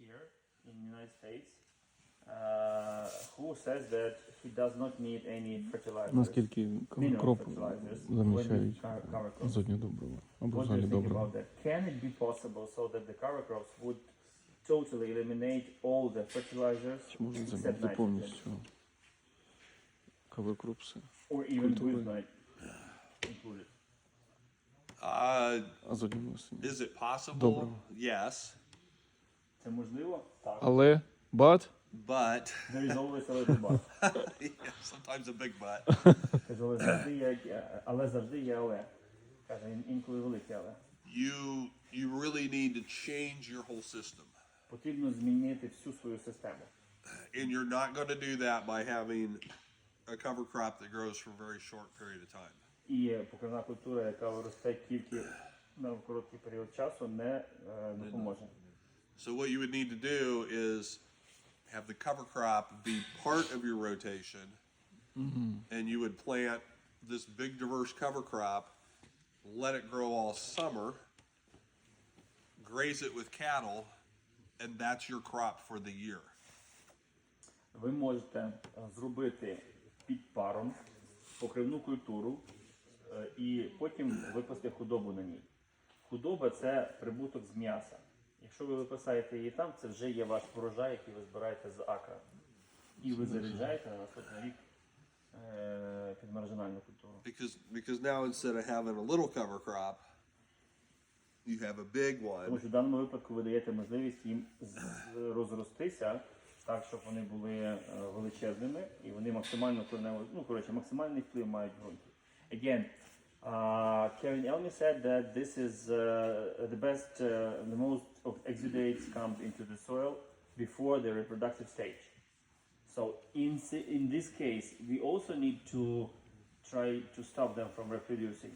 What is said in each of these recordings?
here in the United States uh, who says that he does not need any fertilizer. Наскільки mineral кроп fertilizers when заміщають you cover- cover crops. азотні добрива або What do you взагалі think добрива. about that? Can it be possible so that the cover crops would totally eliminate all the fertilizers Чи можна except замінити nitrogen? повністю каверкрупси or even Культури. with night included? Uh, азотні внесення? is it possible? Доброго. Yes, Це можливо? Так. Але but but There is always a little but. sometimes a big but. Каже, але завжди є, е, але завжди є але. Каже, ін- інколи велике але. You you really need to change your whole system, Потрібно змінити всю свою систему. and you're not going to do that by having a cover crop that grows for a very short period of time. І покривна культура, яка росте тільки на короткий період часу, не е, допоможе. So what you would need to do is have the cover crop be part of your rotation, and you would plant this big diverse cover crop, let it grow all summer, graze it with cattle, and that's your crop for the year. Ви можете е, зробити під паром покривну культуру е, і потім випасти худобу на ній. Худоба це прибуток з м'яса. Якщо ви випасаєте її там, це вже є ваш врожай, який ви збираєте з акра. І ви заряджаєте на наступний рік е, під маржинальну культуру. Because because now instead of having a little cover crop, you have a big Тому one, що в даному випадку ви даєте можливість їм з- розростися так, щоб вони були е, величезними і вони максимально коренево, ну коротше, максимальний вплив мають в ґрунті. Again, uh, Kevin Elmy said that this is uh, the best, uh, the most exudates comes into the soil before the reproductive stage. So in, in this case, we also need to try to stop them from reproducing.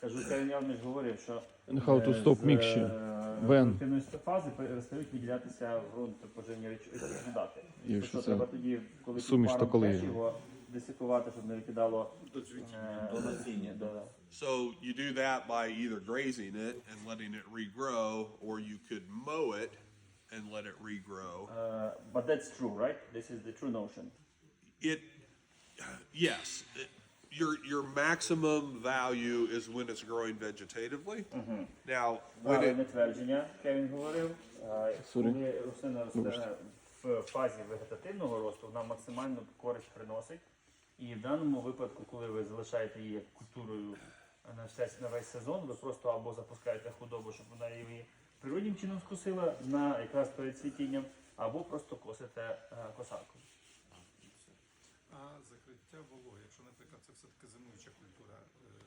Кажу, Кевін Елміш говорив, що And how to е, stop mixture? е, When? репродуктивної фази перестають виділятися в ґрунт поживні реч- кислоти. І Тобто що це треба тоді, коли суміш, під паром то коли теж є? його десикувати, щоб не викидало е, До насіння. да, да. So you do that by either grazing it and letting it regrow, or you could mow it and let it regrow. Uh, but that's true, right? This is the true notion. It, yes, it- your your maximum value is when it's growing vegetatively. Now, when Правильне it твердження, Кевін говорив. Е, Sorry. Коли рослина росте в фазі вегетативного росту, вона максимально користь приносить. І в даному випадку, коли ви залишаєте її як культурою на весь, на весь сезон, ви просто або запускаєте худобу, щоб вона її природнім чином скосила на якраз перед цвітінням, або просто косите косарку. косаркою. А закриття вологи, якщо, наприклад, це все-таки зимуюча культура, е,